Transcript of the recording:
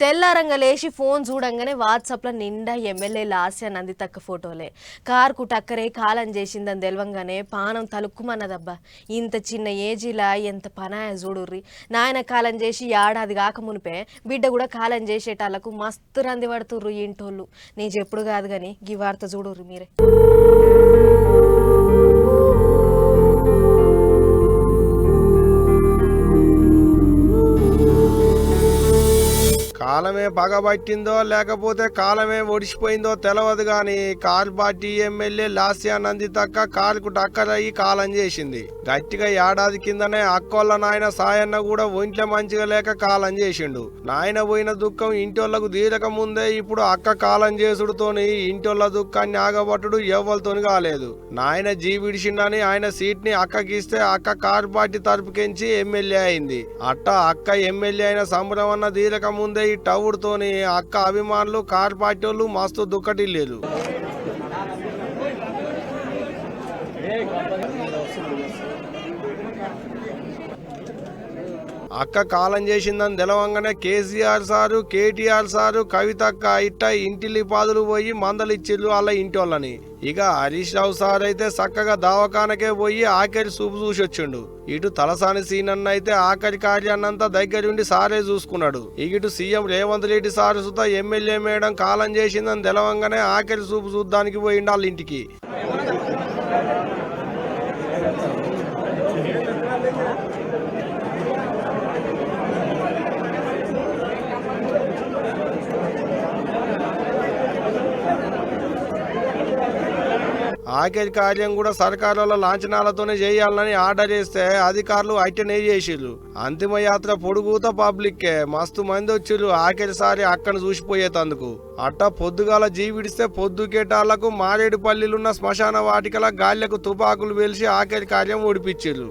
తెల్లారంగా లేచి ఫోన్ చూడంగానే వాట్సాప్లో నిండా ఎమ్మెల్యే లాస్య నందితక్క ఫోటోలే. కార్కు టక్కరే కాలం చేసిందని తెలవంగానే పానం తలుక్కుమన్నదబ్బా. ఇంత చిన్న ఏజీలా ఎంత పనాయ చూడుర్రి. నాయన కాలం చేసి ఏడాది కాక మునిపే బిడ్డ కూడా కాలం చేసేటాళ్ళకు మస్తు రంది పడుతుర్రు ఇంటోళ్ళు. నేను చెప్పుడు కాదు కానీ గీ వార్త చూడుర్రి మీరే. కాలమే పగబట్టిందో లేకపోతే కాలమే ఒడిసిపోయిందో తెలియదు కానీ కార్ పార్టీ ఎమ్మెల్యే లాస్యా నందితక్క కారుకు టక్కరయ్యి కాలం చేసింది. గట్టిగా ఏడాది కిందనే అక్కోళ్ళ నాయన సాయన్న కూడా ఒంట్లో మంచిగా లేక కాలం చేసిండు. నాయన పోయిన దుఃఖం ఇంటోళ్ళకు తీరక ముందే ఇప్పుడు అక్క కాలం చేసుడుతోని ఇంటోళ్ళ దుఃఖాన్ని ఆగబట్టుడు ఎవ్వరితోని కాలేదు. నాయన జీవిడిచిండని ఆయన సీట్ని అక్కకిస్తే అక్క కార్ పార్టీ తరపుకెంచి ఎమ్మెల్యే అయింది. అట్ట అక్క ఎమ్మెల్యే అయిన సంబరం అన్న తీరక ముందే ఈ టవుడుతోని అక్క అభిమానులు కార్ పార్టీ వాళ్ళు మస్తు దుక్కటిల్లేరు. అక్క కాలం చేసిందని తెలవంగానే కేసీఆర్ సారు కేటీఆర్ సారు కవితక్క ఇట్ట ఇంటిల్లి పాదులు పోయి మందలిచ్చిర్రు వాళ్ళ ఇంటి వాళ్ళని ఇక హరీష్ రావు సార్ అయితే చక్కగా దవాఖానకే పోయి ఆఖరి చూపు చూసి వచ్చిండు. ఇటు తలసాని సీనన్న అయితే ఆఖరి కార్యాన్నంతా దగ్గరుండి సారే చూసుకున్నాడు. ఇటు సీఎం రేవంత్ రెడ్డి సార్ సుతా ఎమ్మెల్యే మేడం కాలం చేసిందని తెలవంగానే ఆఖరి చూపు చూద్దానికి పోయిండు వాళ్ళ ఇంటికి. ఆఖరి కార్యం కూడా సర్కారుల లాంఛనాలతోనే చేయాలని ఆర్డర్ చేస్తే అధికారులు అట్టనే చేసిర్రు. అంతిమ యాత్ర పొడుగుత పబ్లిక్కే. మస్తు మంది వచ్చిర్రు ఆఖరిసారి అక్కను చూసిపోయేతందుకు. అట్ట పొద్దుగాల జీవిడిస్తే పొద్దుకేటాళ్ళకు మారేడుపల్లిలున్న శ్మశాన వాటికల గాళ్ళకు తుపాకులు వేల్చి ఆఖరి కార్యం ఓడిపించిర్రు